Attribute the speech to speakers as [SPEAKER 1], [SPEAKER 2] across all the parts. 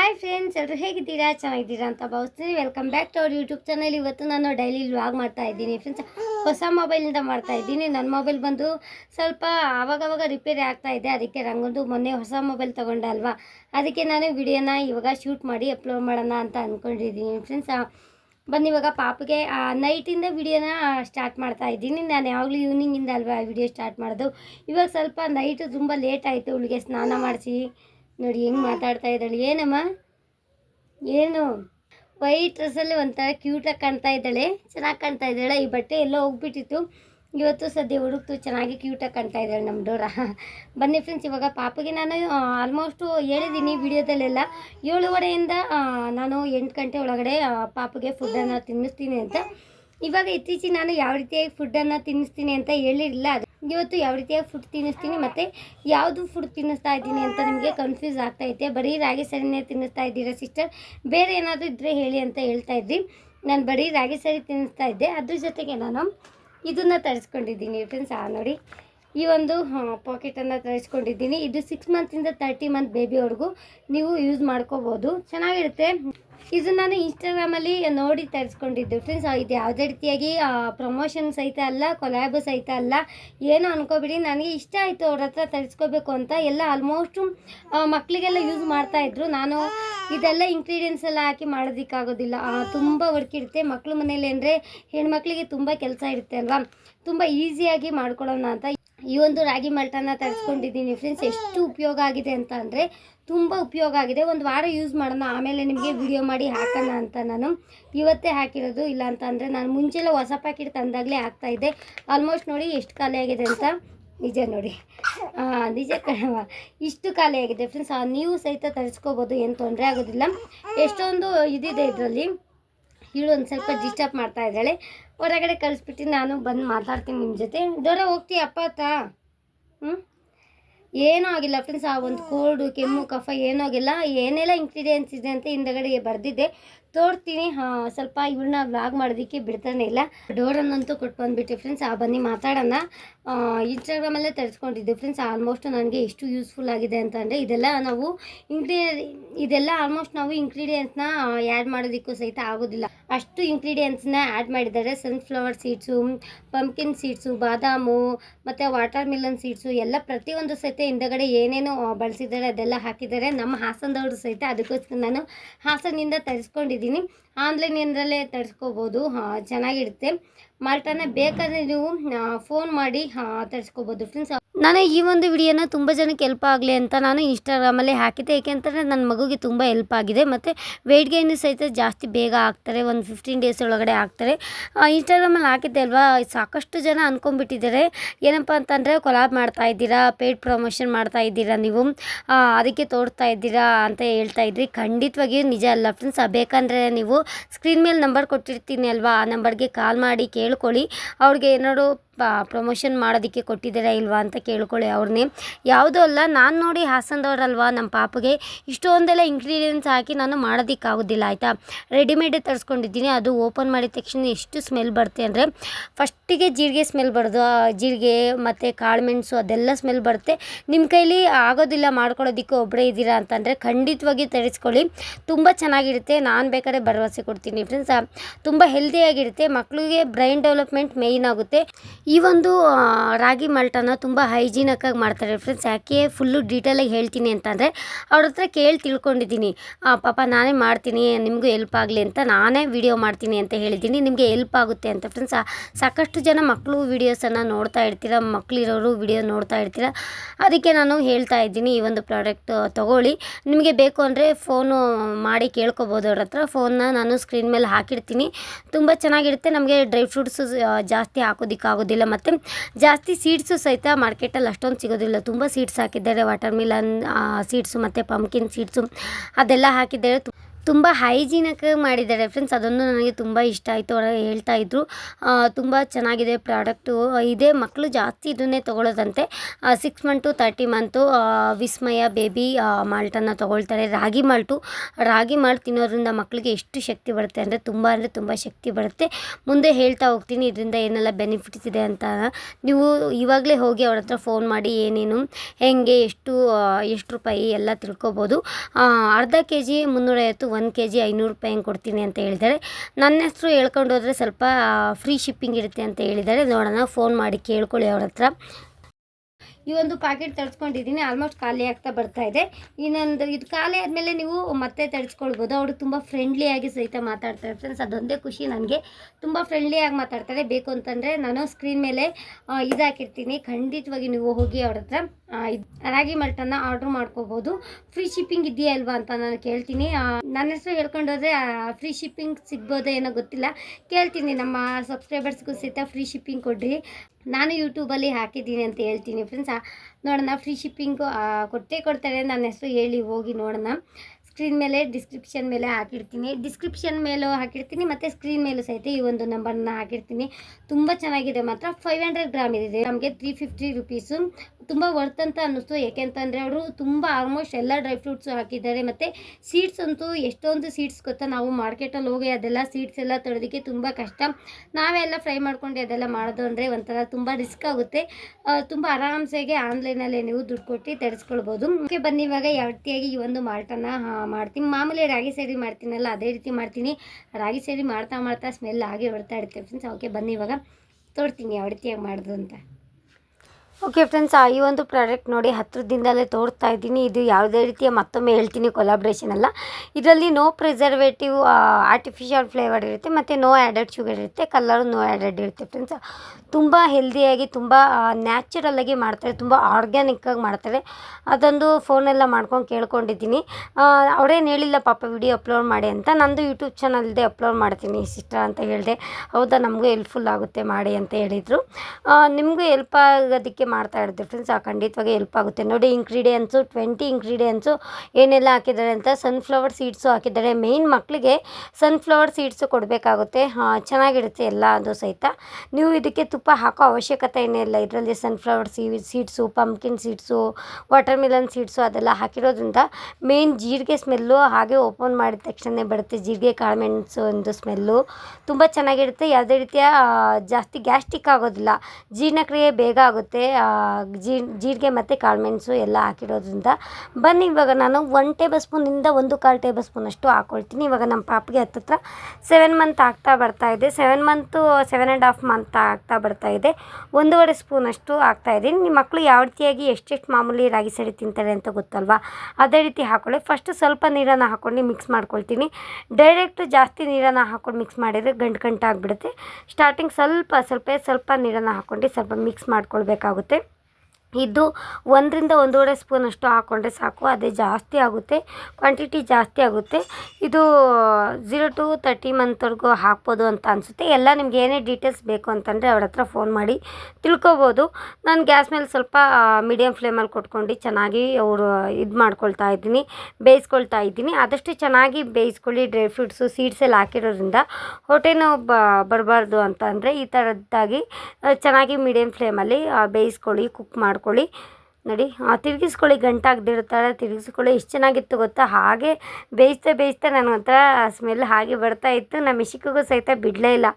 [SPEAKER 1] Hi friends ಎಲ್ಲರೂ ಹೇಗಿದ್ದೀರಾ? ಚೆನ್ನಾಗಿದ್ದೀರಾ ಅಂತ ಭಾವಿಸ್ತೀನಿ. ವೆಲ್ಕಮ್ ಬ್ಯಾಕ್ ಟು ಅವ್ರ ಯೂಟ್ಯೂಬ್ ಚಾನಲ್ ಇವತ್ತು ನಾನು ಡೈಲಿ ವ್ಲಾಗ್ ಮಾಡ್ತಾ ಇದ್ದೀನಿ ಫ್ರೆಂಡ್ಸ್ ಹೊಸ ಮೊಬೈಲಿಂದ ಮಾಡ್ತಾ ಇದ್ದೀನಿ. ನನ್ನ ಮೊಬೈಲ್ ಬಂದು ಸ್ವಲ್ಪ ಆವಾಗವಾಗ ರಿಪೇರಿ ಆಗ್ತಾ ಇದೆ. ಅದಕ್ಕೆ ನಂಗೊಂದು ಮೊನ್ನೆ ಹೊಸ ಮೊಬೈಲ್ ತೊಗೊಂಡೆ ಅಲ್ವಾ ಅದಕ್ಕೆ ನಾನು ವಿಡಿಯೋನ ಇವಾಗ ಶೂಟ್ ಮಾಡಿ ಅಪ್ಲೋಡ್ ಮಾಡೋಣ ಅಂತ ಅಂದ್ಕೊಂಡಿದ್ದೀನಿ ಫ್ರೆಂಡ್ಸ್ ಬನ್ನಿ ಇವಾಗ ಪಾಪಗೆ ನೈಟಿಂದ ವಿಡಿಯೋನ ಸ್ಟಾರ್ಟ್ ಮಾಡ್ತಾ ಇದ್ದೀನಿ. ನಾನು ಯಾವಾಗಲೂ ಈವ್ನಿಂಗಿಂದ ಅಲ್ವಾ ವಿಡಿಯೋ ಸ್ಟಾರ್ಟ್ ಮಾಡೋದು. ಇವಾಗ ಸ್ವಲ್ಪ ನೈಟು ತುಂಬ ಲೇಟ್ ಆಯಿತು. ಅವಳಿಗೆ ಸ್ನಾನ ಮಾಡಿಸಿ ನೋಡಿ, ಹೆಂಗೆ ಮಾತಾಡ್ತಾ ಇದ್ದಾಳೆ. ಏನಮ್ಮ? ಏನು? ವೈಟ್ ಡ್ರೆಸ್ಸಲ್ಲಿ ಒಂಥರ ಕ್ಯೂಟಾಗಿ ಕಾಣ್ತಾ ಇದ್ದಾಳೆ. ಚೆನ್ನಾಗಿ ಕಾಣ್ತಾ ಇದ್ದಾಳೆ. ಈ ಬಟ್ಟೆ ಎಲ್ಲ ಹೋಗ್ಬಿಟ್ಟಿತ್ತು. ಇವತ್ತು ಸದ್ಯ ಹುಡುಕ್ತು, ಚೆನ್ನಾಗಿ ಕ್ಯೂಟಾಗಿ ಕಾಣ್ತಾ ಇದ್ದಾಳೆ ನಮ್ಮ ಡೋರ. ಬನ್ನಿ ಫ್ರೆಂಡ್ಸ್ ಇವಾಗ ಪಾಪಗೆ ನಾನು ಆಲ್ಮೋಸ್ಟು ಹೇಳಿದ್ದೀನಿ ವಿಡಿಯೋದಲ್ಲೆಲ್ಲ. ಏಳುವರೆಯಿಂದ ನಾನು ಎಂಟು ಗಂಟೆ ಒಳಗಡೆ ಪಾಪಗೆ ಫುಡ್ಡನ್ನು ತಿನ್ನಿಸ್ತೀನಿ ಅಂತ. ಇವಾಗ ಇತ್ತೀಚೆಗೆ ನಾನು ಯಾವ ರೀತಿಯಾಗಿ ಫುಡ್ಡನ್ನು ತಿನ್ನಿಸ್ತೀನಿ ಅಂತ ಹೇಳಿರಲಿಲ್ಲ. ಇವತ್ತು ಯಾವ ರೀತಿಯಾಗಿ ಫುಡ್ ತಿನ್ನಿಸ್ತೀನಿ ಮತ್ತು ಯಾವುದು ಫುಡ್ ತಿನ್ನಿಸ್ತಾ ಇದ್ದೀನಿ ಅಂತ ನಿಮಗೆ ಕನ್ಫ್ಯೂಸ್ ಆಗ್ತೈತೆ ಬರೀ ರಾಗಿ ಸರಿನೇ ತಿನ್ನಿಸ್ತಾ ಇದ್ದೀರಾ ಸಿಸ್ಟರ್ ಬೇರೆ ಏನಾದರೂ ಇದ್ದರೆ ಹೇಳಿ ಅಂತ ಹೇಳ್ತಾ ಇದ್ರಿ. ನಾನು ಬರೀ ರಾಗಿ ಸರಿ ತಿನ್ನಿಸ್ತಾ ಇದ್ದೆ. ಅದ್ರ ಜೊತೆಗೆ ನಾನು ಇದನ್ನು ತರಿಸ್ಕೊಂಡಿದ್ದೀನಿ ಫ್ರೆಂಡ್ಸ್ ಆ, ನೋಡಿ. ಈ ಒಂದು ಪಾಕೆಟನ್ನು ತರಿಸ್ಕೊಂಡಿದ್ದೀನಿ. ಇದು ಸಿಕ್ಸ್ ಮಂತಿಂದ ತರ್ಟಿ ಮಂತ್ ಬೇಬಿವರೆಗೂ ನೀವು ಯೂಸ್ ಮಾಡ್ಕೋಬೋದು. ಚೆನ್ನಾಗಿರುತ್ತೆ. ಇದು ನಾನು ಇನ್ಸ್ಟಾಗ್ರಾಮಲ್ಲಿ ನೋಡಿ ತರಿಸ್ಕೊಂಡಿದ್ದು. ಫ್ರೆಂಡ್ಸ್ ಇದು ಯಾವುದೇ ರೀತಿಯಾಗಿ ಪ್ರಮೋಷನ್ ಸಹಿತ ಅಲ್ಲ ಕೊಲ್ಯಾಬ್ ಸಹಿತ ಅಲ್ಲ, ಏನು ಅನ್ಕೋಬಿಡಿ. ನನಗೆ ಇಷ್ಟ ಆಯಿತು ಅವ್ರ ಹತ್ರ ತರಿಸ್ಕೋಬೇಕು ಅಂತ ಎಲ್ಲ ಆಲ್ಮೋಸ್ಟು ಮಕ್ಕಳಿಗೆಲ್ಲ ಯೂಸ್ ಮಾಡ್ತಾಯಿದ್ರು ನಾನು ಇದೆಲ್ಲ ಇಂಗ್ರೀಡಿಯೆಂಟ್ಸ್ ಎಲ್ಲ ಹಾಕಿ ಮಾಡೋದಕ್ಕಾಗೋದಿಲ್ಲ. ತುಂಬ ವರ್ಕ್ ಇರುತ್ತೆ. ಮಕ್ಕಳು ಮನೇಲಿ ಅಂದರೆ ಹೆಣ್ಮಕ್ಳಿಗೆ ತುಂಬ ಕೆಲಸ ಇರುತ್ತೆ ಅಲ್ವಾ? ತುಂಬ ಈಸಿಯಾಗಿ ಮಾಡ್ಕೊಳ್ಳೋಣ ಅಂತ ಈ ಒಂದು ರಾಗಿ ಮಲ್ಟನ್ನು ತರಿಸ್ಕೊಂಡಿದ್ದೀನಿ. ಫ್ರೆಂಡ್ಸ್ ಎಷ್ಟು ಉಪಯೋಗ ಆಗಿದೆ ಅಂತ ಅಂದರೆ ತುಂಬ ಉಪಯೋಗ ಆಗಿದೆ. ಒಂದು ವಾರ ಯೂಸ್ ಮಾಡೋಣ, ಆಮೇಲೆ ನಿಮಗೆ ವಿಡಿಯೋ ಮಾಡಿ ಹಾಕೋಣ ಅಂತ ನಾನು ಇವತ್ತೇ ಹಾಕಿರೋದು. ಇಲ್ಲ ಅಂತ ಅಂದರೆ ನಾನು ಮುಂಚೆಲ್ಲ ಹೊಸ ಪ್ಯಾಕೆಟ್ ತಂದಾಗಲೇ ಹಾಕ್ತಾಯಿದ್ದೆ ಆಲ್ಮೋಸ್ಟ್ ನೋಡಿ ಎಷ್ಟು ಖಾಲಿ ಆಗಿದೆ ಅಂತ. ನಿಜ ನೋಡಿ. ನಿಜ ಕಣವ ಇಷ್ಟು ಖಾಲಿ ಆಗಿದೆ ಫ್ರೆಂಡ್ಸ್ ನೀವು ಸಹಿತ ತರಿಸ್ಕೋಬೋದು, ಏನು ತೊಂದರೆ ಆಗೋದಿಲ್ಲ. ಎಷ್ಟೊಂದು ಇದಿದೆ ಇದರಲ್ಲಿ. ಇವಳು ಒಂದು ಸ್ವಲ್ಪ ಡಿಸ್ಟರ್ಬ್ ಮಾಡ್ತಾ ಇದ್ದಾಳೆ. ಹೊರಗಡೆ ಕಳಿಸ್ಬಿಟ್ಟು ನಾನು ಬಂದು ಮಾತಾಡ್ತೀನಿ ನಿಮ್ಮ ಜೊತೆ. ದೊರೆ, ಹೋಗ್ತೀಯ ಅಪ್ಪ ಹ್ಞೂ ಏನೂ ಆಗಿಲ್ಲ ಫ್ರೆಂಡ್ಸ್ ಆ ಒಂದು ಕೋಲ್ಡು ಕೆಮ್ಮು, ಕಫ, ಏನೂ ಆಗಿಲ್ಲ. ಏನೆಲ್ಲ ಇಂಗ್ರೀಡಿಯೆಂಟ್ಸ್ ಇದೆ ಅಂತ ಹಿಂದಗಡೆ ಬರೆದಿದ್ದೆ. ತೋರ್ತೀನಿ. ಹಾ, ಸ್ವಲ್ಪ ಇವ್ರನ್ನ ವ್ಲಾಗ್ ಮಾಡೋದಕ್ಕೆ ಬಿಡ್ತಾನೆ ಇಲ್ಲ. ಡೋರನ್ನಂತೂ ಕೊಟ್ಟು ಬಂದುಬಿಟ್ಟೆ ಫ್ರೆಂಡ್ಸ್ ಆ, ಬನ್ನಿ ಮಾತಾಡೋಣ. ಇನ್ಸ್ಟಾಗ್ರಾಮಲ್ಲೇ ತರಿಸ್ಕೊಂಡಿದ್ದೆ ಫ್ರೆಂಡ್ಸ್ ಆಲ್ಮೋಸ್ಟ್ ನನಗೆ ಎಷ್ಟು ಯೂಸ್ಫುಲ್ ಆಗಿದೆ ಅಂತಂದರೆ ಇದೆಲ್ಲ ನಾವು ಇಂಗ್ರೀಡಿಯ ಇದೆಲ್ಲ ಆಲ್ಮೋಸ್ಟ್ ನಾವು ಇಂಗ್ರೀಡಿಯೆಂಟ್ಸ್ನ ಆ್ಯಡ್ ಮಾಡೋದಕ್ಕೂ ಸಹಿತ ಆಗೋದಿಲ್ಲ. ಅಷ್ಟು ಇಂಗ್ರೀಡಿಯೆಂಟ್ಸ್ನ ಆ್ಯಡ್ ಮಾಡಿದ್ದಾರೆ. ಸನ್ಫ್ಲವರ್ ಸೀಡ್ಸು ಪಂಪ್ಕಿನ್ ಸೀಡ್ಸು ಬಾದಾಮು, ಮತ್ತು ವಾಟರ್ ಮಿಲನ್ ಸೀಡ್ಸು ಎಲ್ಲ ಪ್ರತಿಯೊಂದು ಸಹಿತ ಹಿಂದಗಡೆ ಏನೇನು ಬಳಸಿದ್ದಾರೆ, ಅದೆಲ್ಲ ಹಾಕಿದ್ದಾರೆ. ನಮ್ಮ ಹಾಸನದವರು ಸಹಿತ ಅದಕ್ಕೋಸ್ಕರ ನಾನು ಹಾಸನಿಂದ ತರಿಸ್ಕೊಂಡಿದ್ದೀನಿ ಆನ್ಲೈನಿಂದಲೇ ತರಿಸ್ಕೋಬೋದು. ಚೆನ್ನಾಗಿರುತ್ತೆ. ಮಾಲ್ಟನ ಬೇಕಾದರೆ ನೀವು ಫೋನ್ ಮಾಡಿ ತರಿಸ್ಕೋಬೋದು. ಫ್ರೆಂಡ್ಸ್ ನಾನು ಈ ಒಂದು ವಿಡಿಯೋನ ತುಂಬ ಜನಕ್ಕೆ ಹೆಲ್ಪ್ ಆಗಲಿ ಅಂತ ನಾನು ಇನ್ಸ್ಟಾಗ್ರಾಮಲ್ಲಿ ಹಾಕಿದ್ದೆ ಏಕೆಂತಂದರೆ ನನ್ನ ಮಗುಗೆ ತುಂಬ ಹೆಲ್ಪ್ ಆಗಿದೆ. ಮತ್ತು ವೆಯ್ಟ್ ಗೈನ್ ಸಹಿತ ಜಾಸ್ತಿ ಬೇಗ ಆಗ್ತಾರೆ, ಒಂದು ಫಿಫ್ಟೀನ್ ಡೇಸ್ ಒಳಗಡೆ ಆಗ್ತಾರೆ. ಇನ್ಸ್ಟಾಗ್ರಾಮಲ್ಲಿ ಹಾಕಿದ್ದೆ ಅಲ್ವಾ, ಸಾಕಷ್ಟು ಜನ ಅಂದ್ಕೊಂಡ್ಬಿಟ್ಟಿದ್ದಾರೆ ಏನಪ್ಪ ಅಂತಂದರೆ ಕೊಲಾಬ್ ಮಾಡ್ತಾ ಇದ್ದೀರಾ ಪೇಯ್ಡ್ ಪ್ರಮೋಷನ್ ಮಾಡ್ತಾ ಇದ್ದೀರಾ ನೀವು? ಅದಕ್ಕೆ ತೋರ್ತಾ ಇದ್ದೀರಾ ಅಂತ ಹೇಳ್ತಾ ಇದ್ರಿ. ಖಂಡಿತವಾಗಿಯೂ ನಿಜ ಅಲ್ಲ ಫ್ರೆಂಡ್ಸ್ ಬೇಕಂದರೆ ನೀವು ಸ್ಕ್ರೀನ್ ಮೇಲೆ ನಂಬರ್ ಕೊಟ್ಟಿರ್ತೀನಿ ಅಲ್ವಾ? ಆ ನಂಬರ್ಗೆ ಕಾಲ್ ಮಾಡಿ ಕೇಳ್ಕೊಳ್ಳಿ. ಅವ್ರಿಗೆ ಏನಾದ್ರು ಪ್ರಮೋಷನ್ ಮಾಡೋದಕ್ಕೆ ಕೊಟ್ಟಿದ್ದೀರಾ ಇಲ್ವಾ ಅಂತ ಕೇಳ್ಕೊಳ್ಳಿ ಅವ್ರನ್ನೇ ಯಾವುದೂ ಅಲ್ಲ, ನಾನು ನೋಡಿ ಹಾಸನದವ್ರಲ್ವಾ ನಮ್ಮ ಪಾಪಗೆ? ಇಷ್ಟೊಂದೆಲ್ಲ ಇಂಗ್ರೀಡಿಯೆಂಟ್ಸ್ ಹಾಕಿ ನಾನು ಮಾಡೋದಕ್ಕಾಗೋದಿಲ್ಲ ಆಯಿತಾ? ರೆಡಿಮೇಡೇ ತರಿಸ್ಕೊಂಡಿದ್ದೀನಿ, ಅದು ಓಪನ್ ಮಾಡಿದ ತಕ್ಷಣ ಎಷ್ಟು ಸ್ಮೆಲ್ ಬರುತ್ತೆ ಅಂದರೆ ಫಸ್ಟಿಗೆ ಜೀರಿಗೆ ಸ್ಮೆಲ್ ಬರೋದು ಜೀರಿಗೆ ಮತ್ತು ಕಾಳುಮೆಣಸು ಅದೆಲ್ಲ ಸ್ಮೆಲ್ ಬರುತ್ತೆ. ನಿಮ್ಮ ಕೈಲಿ ಆಗೋದಿಲ್ಲ, ಮಾಡ್ಕೊಳ್ಳೋದಕ್ಕೆ ಒಬ್ಬರೇ ಇದ್ದೀರಾ ಅಂತಂದರೆ ಖಂಡಿತವಾಗಿ ತರಿಸ್ಕೊಳ್ಳಿ. ತುಂಬ ಚೆನ್ನಾಗಿರುತ್ತೆ, ನಾನು ಬೇಕಾದ್ರೆ ಭರವಸೆ ಕೊಡ್ತೀನಿ ಫ್ರೆಂಡ್ಸ್ ತುಂಬ ಹೆಲ್ದಿಯಾಗಿರುತ್ತೆ ಮಕ್ಕಳಿಗೆ ಬ್ರೈನ್ ಡೆವಲಪ್ಮೆಂಟ್ ಮೇಯ್ನ್ ಆಗುತ್ತೆ. ಈ ಒಂದು ರಾಗಿ ಮಾಲ್ಟನ್ನು ತುಂಬ ಹೈಜೀನಕ್ಕಾಗಿ ಮಾಡ್ತಾರೆ ಫ್ರೆಂಡ್ಸ್ ಯಾಕೆ? ಫುಲ್ಲು ಡೀಟೇಲಾಗಿ ಹೇಳ್ತೀನಿ ಅಂತಂದರೆ, ಅವ್ರ ಹತ್ರ ಕೇಳಿ ತಿಳ್ಕೊಂಡಿದ್ದೀನಿ. ಪಾಪ ನಾನೇ ಮಾಡ್ತೀನಿ, ನಿಮಗೂ ಹೆಲ್ಪ್ ಆಗಲಿ ಅಂತ ನಾನೇ ವಿಡಿಯೋ ಮಾಡ್ತೀನಿ ಅಂತ ಹೇಳಿದ್ದೀನಿ. ನಿಮಗೆ ಹೆಲ್ಪ್ ಆಗುತ್ತೆ ಅಂತ ಫ್ರೆಂಡ್ಸ್ ಸಾಕಷ್ಟು ಜನ ಮಕ್ಕಳು ವೀಡಿಯೋಸನ್ನು ನೋಡ್ತಾ ಇರ್ತೀರ ಮಕ್ಕಳಿರೋರು ವಿಡಿಯೋ ನೋಡ್ತಾ ಇರ್ತೀರ. ಅದಕ್ಕೆ ನಾನು ಹೇಳ್ತಾ ಇದ್ದೀನಿ ಈ ಒಂದು ಪ್ರಾಡಕ್ಟ್ ತೊಗೊಳ್ಳಿ. ನಿಮಗೆ ಬೇಕು ಅಂದರೆ ಫೋನು ಮಾಡಿ ಕೇಳ್ಕೊಬೋದು ಅವ್ರ ಹತ್ರ. ಫೋನ್ನ ನಾನು ಸ್ಕ್ರೀನ್ ಮೇಲೆ ಹಾಕಿರ್ತೀನಿ ತುಂಬ ಚೆನ್ನಾಗಿರುತ್ತೆ. ನಮಗೆ ಡ್ರೈ ಫ್ರೂಟ್ಸು ಜಾಸ್ತಿ ಹಾಕೋದಕ್ಕಾಗೋದಿಲ್ಲ. ಮತ್ತು ಜಾಸ್ತಿ ಸೀಡ್ಸು ಸಹಿತ ಮಾರ್ಕೆಟಲ್ಲಿ ಅಷ್ಟೊಂದು ಸಿಗೋದಿಲ್ಲ. ತುಂಬ ಸೀಡ್ಸ್ ಹಾಕಿದ್ದಾರೆ ವಾಟರ್ ಮಿಲನ್ ಸೀಡ್ಸು ಮತ್ತು ಪಂಪ್ಕಿನ್ ಸೀಡ್ಸು ಅದೆಲ್ಲ ಹಾಕಿದ್ದಾರೆ. ತುಂಬ ಹೈಜೀನಕ್ಕೆ ಮಾಡಿದ್ದಾರೆ ಫ್ರೆಂಡ್ಸ್. ಅದೊಂದು ನನಗೆ ತುಂಬ ಇಷ್ಟ ಆಯಿತು. ಅವ್ರು ಹೇಳ್ತಾ ಇದ್ದರು ತುಂಬ ಚೆನ್ನಾಗಿದೆ ಪ್ರಾಡಕ್ಟು. ಇದೇ ಮಕ್ಕಳು ಜಾಸ್ತಿ ಇದನ್ನೇ ತೊಗೊಳ್ಳೋದಂತೆ. Six to thirty month Vismaya baby ಮಾಲ್ಟನ್ನು ತೊಗೊಳ್ತಾರೆ. ರಾಗಿ ಮಾಲ್ಟು. ರಾಗಿ ಮಾಲ್ಟ್ ತಿನ್ನೋದ್ರಿಂದ ಮಕ್ಕಳಿಗೆ ಎಷ್ಟು ಶಕ್ತಿ ಬರುತ್ತೆ ಅಂದರೆ ತುಂಬ ಅಂದರೆ ತುಂಬ ಶಕ್ತಿ ಬರುತ್ತೆ. ಮುಂದೆ ಹೇಳ್ತಾ ಹೋಗ್ತೀನಿ. ಇದರಿಂದ ಏನೆಲ್ಲ ಬೆನಿಫಿಟ್ಸ್ ಇದೆ ಅಂತ. ನೀವು ಇವಾಗಲೇ ಹೋಗಿ ಅವ್ರ ಹತ್ರ ಫೋನ್ ಮಾಡಿ ಏನೇನು, ಹೆಂಗೆ, ಎಷ್ಟು ಎಷ್ಟು ರೂಪಾಯಿ ಎಲ್ಲ ತಿಳ್ಕೊಬೋದು. ಅರ್ಧ ಕೆ ಜಿ ಮುನ್ನೂರೈವತ್ತು ಒಂದು ಕೆ ಜಿ ಐನೂರು ರೂಪಾಯಿ ಹಂಗೆ ಕೊಡ್ತೀನಿ ಅಂತ ಹೇಳಿದ್ದಾರೆ. ನನ್ನ ಹೆಸರು ಹೇಳ್ಕೊಂಡು ಹೋದರೆ ಸ್ವಲ್ಪ ಫ್ರೀ ಶಿಪ್ಪಿಂಗ್ ಇರುತ್ತೆ ಅಂತ ಹೇಳಿದ್ದಾರೆ. ನೋಡೋಣ ಫೋನ್ ಮಾಡಿ ಕೇಳ್ಕೊಳ್ಳಿ ಅವ್ರ ಈ ಒಂದು ಪ್ಯಾಕೆಟ್ ತರಿಸ್ಕೊಂಡಿದ್ದೀನಿ. ಆಲ್ಮೋಸ್ಟ್ ಖಾಲಿ ಆಗ್ತಾ ಬರ್ತಾ ಇದೆ. ಇನ್ನೊಂದು, ಇದು ಖಾಲಿ ಆದಮೇಲೆ ನೀವು ಮತ್ತೆ ತರಿಸ್ಕೊಳ್ಬೋದು. ಅವರು ತುಂಬ ಫ್ರೆಂಡ್ಲಿಯಾಗಿ ಸಹಿತ ಮಾತಾಡ್ತಾರೆ ಫ್ರೆಂಡ್ಸ್ ಅದೊಂದೇ ಖುಷಿ ನನಗೆ. ತುಂಬ ಫ್ರೆಂಡ್ಲಿಯಾಗಿ ಮಾತಾಡ್ತಾರೆ. ಬೇಕು ಅಂತಂದರೆ ನಾನು ಸ್ಕ್ರೀನ್ ಮೇಲೆ ಇದಾಕಿರ್ತೀನಿ. ಖಂಡಿತವಾಗಿ ನೀವು ಹೋಗಿ ಅವ್ರ ಹತ್ರ ರಾಗಿ ಮಲ್ಟನ್ನು ಆರ್ಡ್ರ್ ಮಾಡ್ಕೋಬೋದು. ಫ್ರೀ ಶಿಪ್ಪಿಂಗ್ ಇದೆಯಾ ಅಲ್ವಾ ಅಂತ ನಾನು ಕೇಳ್ತೀನಿ. ನನ್ನ ಹೆಸರು ಹೇಳ್ಕೊಂಡೋದ್ರೆ ಫ್ರೀ ಶಿಪ್ಪಿಂಗ್ ಸಿಗ್ಬೋದೋ ಏನೋ ಗೊತ್ತಿಲ್ಲ. ಕೇಳ್ತೀನಿ. ನಮ್ಮ ಸಬ್ಸ್ಕ್ರೈಬರ್ಸ್ಗೂ ಸಹಿತ ಫ್ರೀ ಶಿಪ್ಪಿಂಗ್ ಕೊಡ್ರಿ. ನಾನು ಯೂಟ್ಯೂಬಲ್ಲಿ ಹಾಕಿದ್ದೀನಿ ಅಂತ ಹೇಳ್ತೀನಿ ಫ್ರೆಂಡ್ಸ್ ನೋಡೋಣ. ಫ್ರೀ ಶಿಪ್ಪಿಂಗು ಕೊಟ್ಟೇ ಕೊಡ್ತಾರೆ. ನನ್ನ ಹೆಸರು ಹೇಳಿ ಹೋಗಿ ನೋಡೋಣ. ಸ್ಕ್ರೀನ್ ಮೇಲೆ ಡಿಸ್ಕ್ರಿಪ್ಷನ್ ಮೇಲೆ ಹಾಕಿರ್ತೀನಿ. ಡಿಸ್ಕ್ರಿಪ್ಷನ್ ಮೇಲೂ ಹಾಕಿರ್ತೀನಿ, ಮತ್ತು ಸ್ಕ್ರೀನ್ ಮೇಲೂ ಸಹಿತ ಈ ಒಂದು ನಂಬರ್ನ ಹಾಕಿರ್ತೀನಿ. ತುಂಬ ಚೆನ್ನಾಗಿದೆ ಮಾತ್ರ. ಫೈವ್ ಹಂಡ್ರೆಡ್ ಗ್ರಾಮ್ ಇದೆ. ನಮಗೆ ತ್ರೀ ಫಿಫ್ಟಿ ರುಪೀಸು ತುಂಬ ವರ್ತ್ ಅಂತ ಅನ್ನಿಸ್ತು. ಯಾಕೆಂತಂದರೆ ಅವರು ತುಂಬ ಆಲ್ಮೋಸ್ಟ್ ಎಲ್ಲ ಡ್ರೈ ಫ್ರೂಟ್ಸು ಹಾಕಿದ್ದಾರೆ. ಮತ್ತು ಸೀಡ್ಸ್ ಅಂತೂ ಎಷ್ಟೊಂದು ಸೀಡ್ಸ್ ಗೊತ್ತಾ? ನಾವು ಮಾರ್ಕೆಟಲ್ಲಿ ಹೋಗಿ ಅದೆಲ್ಲ ಸೀಡ್ಸ್ ಎಲ್ಲ ತೊಳೆದಕ್ಕೆ ತುಂಬ ಕಷ್ಟ. ನಾವೆಲ್ಲ ಫ್ರೈ ಮಾಡ್ಕೊಂಡು ಅದೆಲ್ಲ ಮಾಡೋದು ಅಂದರೆ ಒಂಥರ ತುಂಬ ರಿಸ್ಕ್ ಆಗುತ್ತೆ. ತುಂಬ ಆರಾಮ್ಸಾಗಿ ಆನ್ಲೈನಲ್ಲೇ ನೀವು ದುಡ್ಡು ಕೊಟ್ಟು ತರಿಸ್ಕೊಳ್ಬೋದು. ಓಕೆ ಬನ್ನಿ ಇವಾಗ ಯಾವ ರೀತಿಯಾಗಿ ಈ ಒಂದು ಮಾಲ್ಟನ್ನು ಮಾಡ್ತೀನಿ. ಮಾಮೂಲಿ ರಾಗಿ ಸೇರಿ ಮಾಡ್ತೀನಲ್ಲ, ಅದೇ ರೀತಿ ಮಾಡ್ತೀನಿ. ರಾಗಿ ಸೇರಿ ಮಾಡ್ತಾ ಮಾಡ್ತಾ ಸ್ಮೆಲ್ ಹಾಗೆ ಬರ್ತಾ ಇರುತ್ತೆ ಫ್ರೆಂಡ್ಸ್ ಓಕೆ ಬನ್ನಿ ಇವಾಗ. ತೋರ್ತೀನಿ, ಯಾವ ರೀತಿಯಾಗಿ ಮಾಡೋದು ಅಂತ. ಓಕೆ ಫ್ರೆಂಡ್ಸ್ ಈ ಒಂದು ಪ್ರಾಡಕ್ಟ್ ನೋಡಿ ಹತ್ತಿರದಿಂದಲೇ ತೋರಿಸ್ತಾ ಇದ್ದೀನಿ. ಇದು ಯಾವುದೇ ರೀತಿಯ ಮತ್ತೊಮ್ಮೆ ಹೇಳ್ತೀನಿ ಕೊಲಾಬ್ರೇಷನ್ ಅಲ್ಲ. ಇದರಲ್ಲಿ ನೋ ಪ್ರಿಸರ್ವೇಟಿವ್ ಆರ್ಟಿಫಿಷಿಯಲ್ ಫ್ಲೇವರ್ ಇರುತ್ತೆ, ಮತ್ತು ನೋ ಆ್ಯಡೆಡ್ ಶುಗರ್ ಇರುತ್ತೆ ಕಲರು ನೋ ಆ್ಯಡೆಡ್ ಇರುತ್ತೆ ಫ್ರೆಂಡ್ಸ್ ತುಂಬ ಹೆಲ್ದಿಯಾಗಿ ತುಂಬ ನ್ಯಾಚುರಲ್ಲಾಗಿ ಮಾಡ್ತಾರೆ, ತುಂಬ ಆರ್ಗ್ಯಾನಿಕ್ಕಾಗಿ ಮಾಡ್ತಾರೆ. ಅದೊಂದು ಫೋನೆಲ್ಲ ಮಾಡ್ಕೊಂಡು ಕೇಳ್ಕೊಂಡಿದ್ದೀನಿ. ಅವರೇನು ಹೇಳಿಲ್ಲ, ಪಾಪ ವಿಡಿಯೋ ಅಪ್ಲೋಡ್ ಮಾಡಿ ಅಂತ. ನಂದು ಯೂಟ್ಯೂಬ್ ಚಾನಲ್ದೆ ಅಪ್ಲೋಡ್ ಮಾಡ್ತೀನಿ ಸಿಸ್ಟರ್ ಅಂತ ಹೇಳಿದೆ. ಹೌದಾ, ನಮಗೂ ಹೆಲ್ಪ್ಫುಲ್ ಆಗುತ್ತೆ, ಮಾಡಿ ಅಂತ ಹೇಳಿದರು. ನಿಮಗೂ ಹೆಲ್ಪ್ ಆಗೋದಕ್ಕೆ ಮಾಡ್ತಾ ಇರ್ತೀವಿ ಫ್ರೆಂಡ್ಸ್ ಆ ಖಂಡಿತವಾಗಿ ಹೆಲ್ಪ್ ಆಗುತ್ತೆ. ನೋಡಿ ಇಂಗ್ರೀಡಿಯೆಂಟ್ಸು ಟ್ವೆಂಟಿ ಇಂಗ್ರೀಡಿಯೆಂಟ್ಸು ಏನೆಲ್ಲ ಹಾಕಿದ್ದಾರೆ ಅಂತ? ಸನ್ಫ್ಲವರ್ ಸೀಡ್ಸು ಹಾಕಿದ್ದಾರೆ. ಮೇಯ್ನ್ ಮಕ್ಕಳಿಗೆ ಸನ್ಫ್ಲವರ್ ಸೀಡ್ಸು ಕೊಡಬೇಕಾಗುತ್ತೆ. ಚೆನ್ನಾಗಿರುತ್ತೆ ಎಲ್ಲ ಅದು ಸಹಿತ. ನೀವು ಇದಕ್ಕೆ ತುಪ್ಪ ಹಾಕೋ ಅವಶ್ಯಕತೆ ಏನೇ ಇಲ್ಲ. ಇದರಲ್ಲಿ sunflower see seeds pumpkin seeds watermelon seeds ಅದೆಲ್ಲ ಹಾಕಿರೋದ್ರಿಂದ ಮೇಯ್ನ್ ಜೀರಿಗೆ ಸ್ಮೆಲ್ಲು ಹಾಗೆ ಓಪನ್ ಮಾಡಿದ ತಕ್ಷಣ ಬರುತ್ತೆ. ಜೀರಿಗೆ, ಕಾಳುಮೆಣಸು ಒಂದು ಸ್ಮೆಲ್ಲು ತುಂಬ ಚೆನ್ನಾಗಿರುತ್ತೆ. ಯಾವುದೇ ರೀತಿಯ ಜಾಸ್ತಿ ಗ್ಯಾಸ್ಟಿಕ್ ಆಗೋದಿಲ್ಲ. ಜೀರ್ಣಕ್ರಿಯೆ ಬೇಗ ಆಗುತ್ತೆ. ಜೀರಿಗೆ ಮತ್ತು ಕಾಳುಮೆಣಸು ಎಲ್ಲ ಹಾಕಿರೋದ್ರಿಂದ ಬನ್ನಿ ಇವಾಗ ನಾನು ಒನ್ ಟೇಬಲ್ ಸ್ಪೂನಿಂದ ಒಂದು ಕಾಲು ಟೇಬಲ್ ಸ್ಪೂನಷ್ಟು ಹಾಕ್ಕೊಳ್ತೀನಿ ಇವಾಗ ನಮ್ಮ ಪಾಪಿಗೆ ಹತ್ತತ್ರ ಸೆವೆನ್ ಮಂತ್ ಆಗ್ತಾ ಬರ್ತಾ ಇದೆ. Seven month seven and half month ಆಗ್ತಾ ಬರ್ತಾ ಇದೆ. ಒಂದೂವರೆ ಸ್ಪೂನಷ್ಟು ಇದ್ದೀನಿ ನಿಮ್ಮ ಮಕ್ಕಳು ಯಾವ ರೀತಿಯಾಗಿ ಎಷ್ಟೆಷ್ಟು ಮಾಮೂಲಿ ರಾಗಿ ಸರಿ ತಿಂತಾರೆ ಅಂತ ಗೊತ್ತಲ್ವಾ? ಅದೇ ರೀತಿ ಹಾಕೊಳ್ಳಿ. ಫಸ್ಟ್ ಸ್ವಲ್ಪ ನೀರನ್ನು ಹಾಕ್ಕೊಂಡು ಮಿಕ್ಸ್ ಮಾಡ್ಕೊಳ್ತೀನಿ. ಡೈರೆಕ್ಟ್ ಜಾಸ್ತಿ ನೀರನ್ನು ಹಾಕ್ಕೊಂಡು ಮಿಕ್ಸ್ ಮಾಡಿದರೆ ಗಂಟು ಗಂಟು ಆಗಿಬಿಡುತ್ತೆ ಸ್ಟಾರ್ಟಿಂಗ್ ಸ್ವಲ್ಪ ಸ್ವಲ್ಪ ಸ್ವಲ್ಪ ನೀರನ್ನು ಹಾಕ್ಕೊಂಡು ಸ್ವಲ್ಪ ಮಿಕ್ಸ್ ಮಾಡ್ಕೊಳ್ಬೇಕಾಗುತ್ತೆ. suerte. ಇದು ಒಂದರಿಂದ ಒಂದೂವರೆ ಸ್ಪೂನಷ್ಟು ಹಾಕ್ಕೊಂಡ್ರೆ ಸಾಕು. ಅದೇ ಜಾಸ್ತಿ ಆಗುತ್ತೆ. ಕ್ವಾಂಟಿಟಿ ಜಾಸ್ತಿ ಆಗುತ್ತೆ. ಇದು ಝೀರೋ ಟು ತರ್ಟಿ ಮಂತ್ವರೆಗೂ ಹಾಕ್ಬೋದು ಅಂತ ಅನಿಸುತ್ತೆ. ಎಲ್ಲ ನಿಮ್ಗೆ ಏನೇ ಡೀಟೇಲ್ಸ್ ಬೇಕು ಅಂತಂದರೆ ಅವ್ರ ಹತ್ರ ಫೋನ್ ಮಾಡಿ ತಿಳ್ಕೊಬೋದು. ನಾನು ಗ್ಯಾಸ್ ಮೇಲೆ ಸ್ವಲ್ಪ ಮೀಡಿಯಮ್ ಫ್ಲೇಮಲ್ಲಿ ಕೊಟ್ಕೊಂಡು ಚೆನ್ನಾಗಿ ಅವರು ಇದು ಮಾಡ್ಕೊಳ್ತಾ ಇದ್ದೀನಿ, ಬೇಯಿಸ್ಕೊಳ್ತಾ ಇದ್ದೀನಿ. ಆದಷ್ಟು ಚೆನ್ನಾಗಿ ಬೇಯಿಸ್ಕೊಳ್ಳಿ. ಡ್ರೈ ಫ್ರೂಟ್ಸು ಸೀಡ್ಸ್ ಎಲ್ಲ ಹಾಕಿರೋದ್ರಿಂದ ಹೊಟ್ಟೆ ನೋವು ಬರಬಾರ್ದು ಅಂತ ಅಂದರೆ ಈ ಥರದ್ದಾಗಿ ಚೆನ್ನಾಗಿ ಮೀಡಿಯಮ್ ಫ್ಲೇಮಲ್ಲಿ ಬೇಯಿಸ್ಕೊಳ್ಳಿ ಕುಕ್ ಮಾಡ್ಕೊಳ್ಳಿ ನೋಡಿ. ತಿರುಗಿಸ್ಕೊಳ್ಳಿ. ಗಂಟಾಗದಿರೋ ಥರ ತಿರುಗಿಸ್ಕೊಳ್ಳಿ. ಎಷ್ಟು ಚೆನ್ನಾಗಿತ್ತು ಗೊತ್ತಾ? ಹಾಗೆ ಬೇಯಿಸ್ತಾ ಬೇಯಿಸ್ತಾ ನಾನು ಒಂಥರ ಸ್ಮೆಲ್ ಹಾಗೆ ಬರ್ತಾ ಇತ್ತು. ನಮ್ಮ ಇಶಿಕಿಗೂ ಸಹಿತ ಬಿಡಲೇ ಇಲ್ಲ.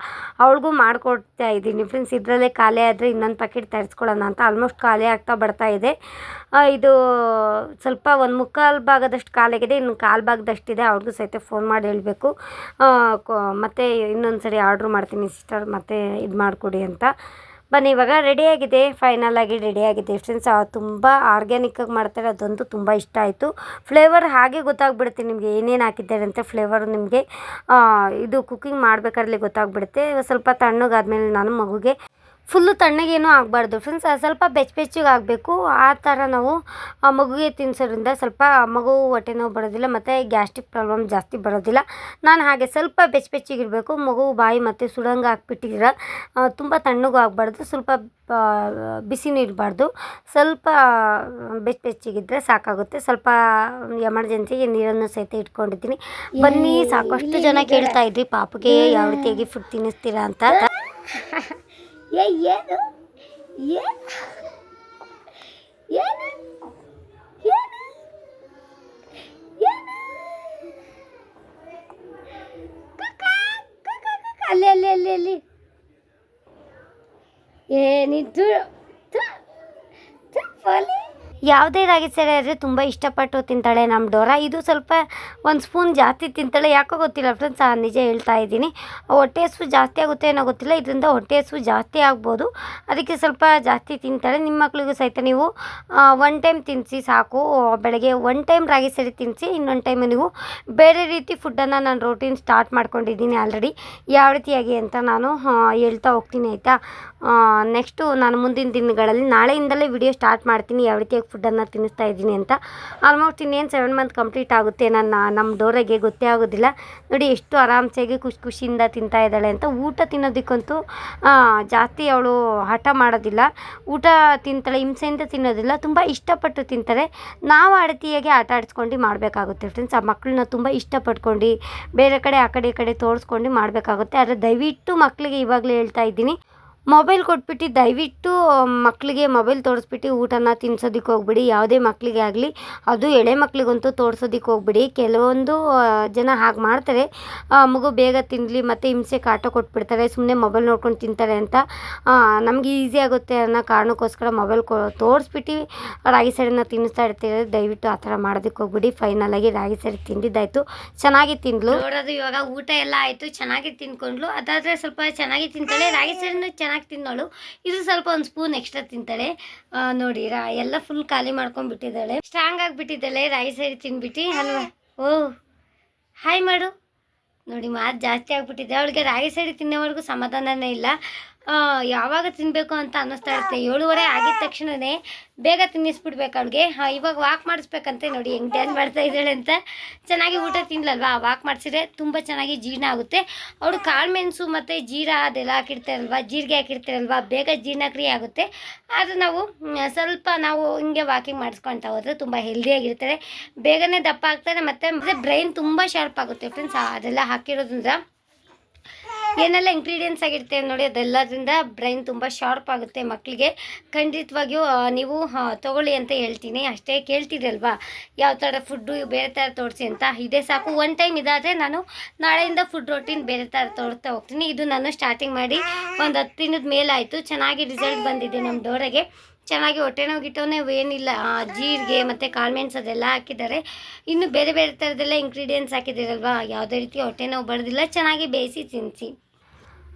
[SPEAKER 1] ಅವಳಿಗೂ ಮಾಡಿಕೊಡ್ತಾ ಇದ್ದೀನಿ. ಫ್ರೆಂಡ್ಸ್ ಇದರಲ್ಲೇ ಖಾಲಿ ಆದರೆ ಇನ್ನೊಂದು ಪ್ಯಾಕೆಟ್ ತರಿಸ್ಕೊಳ್ಳೋಣ ಅಂತ ಆಲ್ಮೋಸ್ಟ್ ಖಾಲಿ ಆಗ್ತಾ ಬರ್ತಾ ಇದೆ. ಇದು ಸ್ವಲ್ಪ ಒಂದು ಮುಕ್ಕಾಲು ಭಾಗದಷ್ಟು ಖಾಲಿಯಾಗಿದೆ. ಇನ್ನು ಕಾಲು ಭಾಗದಷ್ಟಿದೆ. ಅವ್ರಿಗೂ ಸಹಿತ ಫೋನ್ ಮಾಡಿ ಹೇಳಬೇಕು. ಮತ್ತು ಇನ್ನೊಂದು ಸರಿ ಆರ್ಡ್ರ್ ಮಾಡ್ತೀನಿ ಸಿಸ್ಟರ್ ಮತ್ತೆ ಇದು ಮಾಡಿಕೊಡಿ ಅಂತ. ಬನ್ನಿ, ಇವಾಗ ರೆಡಿಯಾಗಿದೆ ಫೈನಲ್ ಆಗಿ ರೆಡಿಯಾಗಿದೆ ಫ್ರೆಂಡ್ಸ್ ತುಂಬ ಆರ್ಗ್ಯಾನಿಕ್ಕಾಗಿ ಮಾಡ್ತಾರೆ. ಅದಂತೂ ತುಂಬ ಇಷ್ಟ ಆಯಿತು. ಫ್ಲೇವರ್ ಹಾಗೆ ಗೊತ್ತಾಗ್ಬಿಡುತ್ತೆ ನಿಮಗೆ ಏನೇನು ಹಾಕಿದ್ದಾರೆ ಅಂತ ಫ್ಲೇವರ್ ನಿಮಗೆ. ಇದು ಕುಕ್ಕಿಂಗ್ ಮಾಡಬೇಕಾದ್ರೆ ಗೊತ್ತಾಗ್ಬಿಡುತ್ತೆ. ಸ್ವಲ್ಪ ತಣ್ಣಗಾದ್ಮೇಲೆ ನಾನು ಮಗುಗೆ ಫುಲ್ಲು ತಣ್ಣಗೇನು ಆಗಬಾರ್ದು. ಫ್ರೆಂಡ್ಸ್ ಸ್ವಲ್ಪ ಬೆಚ್ಚ ಬೆಚ್ಚಗೆ ಆಗಬೇಕು. ಆ ಥರ ನಾವು ಆ ಮಗುಗೆ ತಿನ್ನಿಸೋದ್ರಿಂದ ಸ್ವಲ್ಪ ಮಗು ಹೊಟ್ಟೆ ನೋವು ಬರೋದಿಲ್ಲ ಮತ್ತು ಗ್ಯಾಸ್ಟ್ರಿಕ್ ಪ್ರಾಬ್ಲಮ್ ಜಾಸ್ತಿ ಬರೋದಿಲ್ಲ. ನಾನು ಹಾಗೆ ಸ್ವಲ್ಪ ಬೆಚ್ಚ ಬೆಚ್ಚಗಿರಬೇಕು ಮಗು ಬಾಯಿ ಮತ್ತು ಸುಡಂಗ ಹಾಕ್ಬಿಟ್ಟಿದ್ರೆ ತುಂಬ ತಣ್ಣಗೂ ಆಗಬಾರ್ದು. ಸ್ವಲ್ಪ ಬಿಸಿನೂ ಇರಬಾರ್ದು. ಸ್ವಲ್ಪ ಬೆಚ್ಚ ಬೆಚ್ಚಗಿದ್ರೆ ಸಾಕಾಗುತ್ತೆ. ಸ್ವಲ್ಪ ಎಮರ್ಜೆನ್ಸಿಗೆ ನೀರನ್ನು ಸಹಿತ ಇಟ್ಕೊಂಡಿದ್ದೀನಿ. ಬನ್ನಿ ಸಾಕಷ್ಟು ಜನ ಕೇಳ್ತಾ ಇದ್ವಿ ಪಾಪಗೆ ಯಾವ ರೀತಿಯಾಗಿ ಫುಡ್ ತಿನ್ನಿಸ್ತೀರಾ ಅಂತ. ಏ ಏನು ಏನು ಏನು ಏನು ಏನು ಕಕ್ಕ, ಕಕ್ಕ, ಕಕ್ಕ. ಅಲ್ಲಿ ಅಲ್ಲಿ ಅಲ್ಲಿ ಅಲ್ಲಿ ಏನಿದ್ದು ಯಾವುದೇ ರಾಗಿ ಸರಿ ಆದರೆ ತುಂಬ ಇಷ್ಟಪಟ್ಟು ತಿಂತಾಳೆ ನಮ್ಮ ಡೋರಾ. ಇದು ಸ್ವಲ್ಪ ಒಂದು ಸ್ಪೂನ್ ಜಾಸ್ತಿ ತಿಂತಾಳೆ. ಯಾಕೋ ಗೊತ್ತಿಲ್ಲ ಫ್ರೆಂಡ್ಸ್ ನಿಜ ಹೇಳ್ತಾ ಇದ್ದೀನಿ. ಹೊಟ್ಟೆ ಹಸು ಜಾಸ್ತಿ ಆಗುತ್ತೆ ಏನೋ ಗೊತ್ತಿಲ್ಲ. ಇದರಿಂದ ಹೊಟ್ಟೆ ಹಸು ಜಾಸ್ತಿ ಆಗ್ಬೋದು. ಅದಕ್ಕೆ ಸ್ವಲ್ಪ ಜಾಸ್ತಿ ತಿಂತಾಳೆ. ನಿಮ್ಮ ಮಕ್ಕಳಿಗೂ ಸಹಿತ ನೀವು ಒನ್ ಟೈಮ್ ತಿನ್ನಿಸಿ ಸಾಕು. ಬೆಳಗ್ಗೆ ಒನ್ ಟೈಮ್ ರಾಗಿ ಸರಿ ತಿನ್ನಿಸಿ ಇನ್ನೊಂದು ಟೈಮ್ ನೀವು ಬೇರೆ ರೀತಿ ಫುಡ್ಡನ್ನು ನಾನು ರೂಟೀನ್ ಸ್ಟಾರ್ಟ್ ಮಾಡ್ಕೊಂಡಿದ್ದೀನಿ ಆಲ್ರೆಡಿ ಯಾವ ರೀತಿಯಾಗಿ ಅಂತ ನಾನು ಹೇಳ್ತಾ ಹೋಗ್ತೀನಿ ಆಯಿತಾ? ನೆಕ್ಸ್ಟು ನಾನು ಮುಂದಿನ ದಿನಗಳಲ್ಲಿ ನಾಳೆಯಿಂದಲೇ ವಿಡಿಯೋ ಸ್ಟಾರ್ಟ್ ಮಾಡ್ತೀನಿ. ಯಾವ ರೀತಿಯಾಗಿ ಫುಡ್ಡನ್ನು ತಿನ್ನಿಸ್ತಾ ಇದ್ದೀನಿ ಅಂತ. ಆಲ್ಮೋಸ್ಟ್ ಇನ್ನೇನು ಸೆವೆನ್ ಮಂತ್ ಕಂಪ್ಲೀಟ್ ಆಗುತ್ತೆ. ನನ್ನ ನಮ್ಮ ಡೋರೆಗೆ ಗೊತ್ತೇ ಆಗೋದಿಲ್ಲ. ನೋಡಿ, ಎಷ್ಟು ಆರಾಮ್ಸೆಗೆ ಖುಷಿ ಖುಷಿಯಿಂದ ತಿಂತಾ ಇದ್ದಾಳೆ ಅಂತ. ಊಟ ತಿನ್ನೋದಕ್ಕಂತೂ ಜಾಸ್ತಿ ಅವಳು ಹಠ ಮಾಡೋದಿಲ್ಲ. ಊಟ ತಿಂತಾಳೆ, ಹಿಂಸೆಯಿಂದ ತಿನ್ನೋದಿಲ್ಲ. ತುಂಬ ಇಷ್ಟಪಟ್ಟು ತಿಂತಾರೆ. ನಾವು ಅಡತಿಯಾಗಿ ಆಟ ಆಡಿಸ್ಕೊಂಡು ಮಾಡಬೇಕಾಗುತ್ತೆ ಫ್ರೆಂಡ್ಸ್ ಆ ಮಕ್ಕಳನ್ನ ತುಂಬ ಇಷ್ಟಪಟ್ಕೊಂಡು, ಬೇರೆ ಕಡೆ, ಆ ಕಡೆ, ಈ ಕಡೆ ತೋರಿಸ್ಕೊಂಡು ಮಾಡಬೇಕಾಗುತ್ತೆ. ಆದರೆ ದಯವಿಟ್ಟು ಮಕ್ಕಳಿಗೆ ಇವಾಗಲೇ ಹೇಳ್ತಾ ಇದ್ದೀನಿ ಮೊಬೈಲ್ ಕೊಟ್ಬಿಟ್ಟು ದಯವಿಟ್ಟು ಮಕ್ಕಳಿಗೆ ಮೊಬೈಲ್ ತೋರಿಸ್ಬಿಟ್ಟು ಊಟನ ತಿನ್ಸೋದಕ್ಕೆ ಹೋಗ್ಬಿಡಿ. ಯಾವುದೇ ಮಕ್ಕಳಿಗೆ ಆಗಲಿ, ಅದು ಎಳೆ ಮಕ್ಕಳಿಗಂತೂ ತೋರ್ಸೋದಕ್ಕೆ ಹೋಗ್ಬಿಡಿ. ಕೆಲವೊಂದು ಜನ ಹಾಗೆ ಮಾಡ್ತಾರೆ. ಮಗು ಬೇಗ ತಿನ್ನಲಿ ಮತ್ತು ಹಿಂಸೆ ಕಾಟ ಕೊಟ್ಬಿಡ್ತಾರೆ. ಸುಮ್ಮನೆ ಮೊಬೈಲ್ ನೋಡ್ಕೊಂಡು ತಿಂತಾರೆ ಅಂತ ನಮಗೆ ಈಸಿ ಆಗುತ್ತೆ ಅನ್ನೋ ಕಾರಣಕ್ಕೋಸ್ಕರ ಮೊಬೈಲ್ ಕೊ, ತೋರಿಸ್ಬಿಟ್ಟು ರಾಗಿ ಸರಿನ ತಿನ್ನಿಸ್ತಾ ಇರ್ತೀರ, ದಯವಿಟ್ಟು ಆ ಥರ ಮಾಡೋದಕ್ಕೆ ಹೋಗ್ಬಿಡಿ. ಫೈನಲ್ ಆಗಿ ರಾಗಿ ಸರಿ ತಿಂದಿದ್ದಾಯಿತು. ಚೆನ್ನಾಗಿ ತಿಂದ್ಲು. ನೋಡೋದು ಇವಾಗ ಊಟ ಎಲ್ಲ ಆಯಿತು, ಚೆನ್ನಾಗಿ ತಿನ್ಕೊಂಡ್ಲು ಅದಾದರೆ ಸ್ವಲ್ಪ ಚೆನ್ನಾಗಿ ತಿಂತಾಳೆ. ರಾಗಿ ಸರಿನೂ ಚೆನ್ನಾಗಿ ತಿನ್ನೋಳು ಇದು ಸ್ವಲ್ಪ ಒಂದು ಸ್ಪೂನ್ ಎಕ್ಸ್ಟ್ರಾ ತಿಂತಾಳೆ. ನೋಡಿ, ರಾ, ಎಲ್ಲ ಫುಲ್ ಖಾಲಿ ಮಾಡ್ಕೊಂಡ್ಬಿಟ್ಟಿದ್ದಾಳೆ. ಸ್ಟ್ರಾಂಗ್ ಆಗಿಬಿಟ್ಟಿದ್ದಾಳೆ ರೈಸ್ ಹೇಳಿ ತಿನ್ಬಿಟ್ಟು, ಅಲ್ವಾ? ಓ ಹಾಯ್ ಮಾಡು. ನೋಡಿ, ಮಾತು ಜಾಸ್ತಿ ಆಗ್ಬಿಟ್ಟಿದೆ. ಅವಳಿಗೆ ರಾಗಿ ಸೈಡ್ ತಿನ್ನೋವರೆಗೂ ಸಮಾಧಾನನೇ ಇಲ್ಲ. ಯಾವಾಗ ತಿನ್ನಬೇಕು ಅಂತ ಅನ್ನಿಸ್ತಾ ಇರುತ್ತೆ. ಏಳುವರೆ ಆಗಿದ ತಕ್ಷಣವೇ ಬೇಗ ತಿನ್ನಿಸ್ಬಿಡ್ಬೇಕು ಅವಳಿಗೆ. ಇವಾಗ ವಾಕ್ ಮಾಡಿಸ್ಬೇಕಂತೆ ನೋಡಿ ಹೆಂಗೆ ಡ್ಯಾನ್ ಮಾಡ್ತಾ ಇದ್ದಾಳೆ ಅಂತ. ಚೆನ್ನಾಗಿ ಊಟ ತಿನ್ಲಲ್ವಾ? ವಾಕ್ ಮಾಡಿಸಿದ್ರೆ ತುಂಬ ಚೆನ್ನಾಗಿ ಜೀರ್ಣ ಆಗುತ್ತೆ. ಅವಳು ಕಾಳು ಮೆಣಸು ಮತ್ತು ಜೀರಾ ಅದೆಲ್ಲ ಹಾಕಿರ್ತಾರಲ್ವ? ಜೀರಿಗೆ ಹಾಕಿರ್ತಾರಲ್ವ? ಬೇಗ ಜೀರ್ಣಕ್ರಿಯೆ ಆಗುತ್ತೆ. ಆದರೆ ನಾವು ಸ್ವಲ್ಪ ನಾವು ಹಿಂಗೆ ವಾಕಿಂಗ್ ಮಾಡಿಸ್ಕೊಳ್ತಾ ಹೋದರೆ ತುಂಬ ಹೆಲ್ದಿಯಾಗಿರ್ತಾರೆ ಬೇಗನೆ ದಪ್ಪ ಆಗ್ತಾರೆ ಮತ್ತು ಬ್ರೈನ್ ತುಂಬ ಶಾರ್ಪ್ ಆಗುತ್ತೆ. ಫ್ರೆಂಡ್ಸ್ ಅದೆಲ್ಲ ಹಾಕಿರೋದ್ರಿಂದ ಏನೆಲ್ಲ ಇಂಗ್ರೀಡಿಯೆಂಟ್ಸ್ ಆಗಿರುತ್ತೆ ನೋಡಿ, ಅದೆಲ್ಲದರಿಂದ ಬ್ರೈನ್ ತುಂಬ ಶಾರ್ಪ್ ಆಗುತ್ತೆ ಮಕ್ಕಳಿಗೆ ಖಂಡಿತವಾಗಿಯೂ ನೀವು ತೊಗೊಳ್ಳಿ ಅಂತ ಹೇಳ್ತೀನಿ. ಅಷ್ಟೇ ಕೇಳ್ತಿರಲ್ವಾ ಯಾವ ಥರ ಫುಡ್ಡು ಬೇರೆ ಥರ ತೋರಿಸಿ ಅಂತ? ಇದೇ ಸಾಕು. ಒನ್ ಟೈಮ್ ಇದಾದರೆ ನಾನು ನಾಳೆಯಿಂದ ಫುಡ್ ರೊಟೀನ್ ಬೇರೆ ಥರ ತೋರ್ತಾ ಹೋಗ್ತೀನಿ. ಇದು ನಾನು ಸ್ಟಾರ್ಟಿಂಗ್ ಮಾಡಿ ಒಂದು ಹತ್ತು ದಿನದ ಮೇಲಾಯಿತು ಚೆನ್ನಾಗಿ ರಿಸಲ್ಟ್ ಬಂದಿದೆ ನಮ್ಮ ಡೋರೆಗೆ. ಚೆನ್ನಾಗಿ ಹೊಟ್ಟೆ ನೋವು ಏನಿಲ್ಲ. ಜೀರಿಗೆ ಮತ್ತು ಕಾಳ್ಮೆಣ್ಸು ಅದೆಲ್ಲ ಹಾಕಿದ್ದಾರೆ. ಇನ್ನು ಬೇರೆ ಬೇರೆ ಥರದ್ದೆಲ್ಲ ಇಂಗ್ರೀಡಿಯೆಂಟ್ಸ್ ಹಾಕಿದ್ದೀರಲ್ವಾ? ಯಾವುದೇ ರೀತಿ ಹೊಟ್ಟೆ ನೋವು ಬರೋದಿಲ್ಲ. ಚೆನ್ನಾಗಿ ಬೇಯಿಸಿ ತಿನ್ನಿಸಿ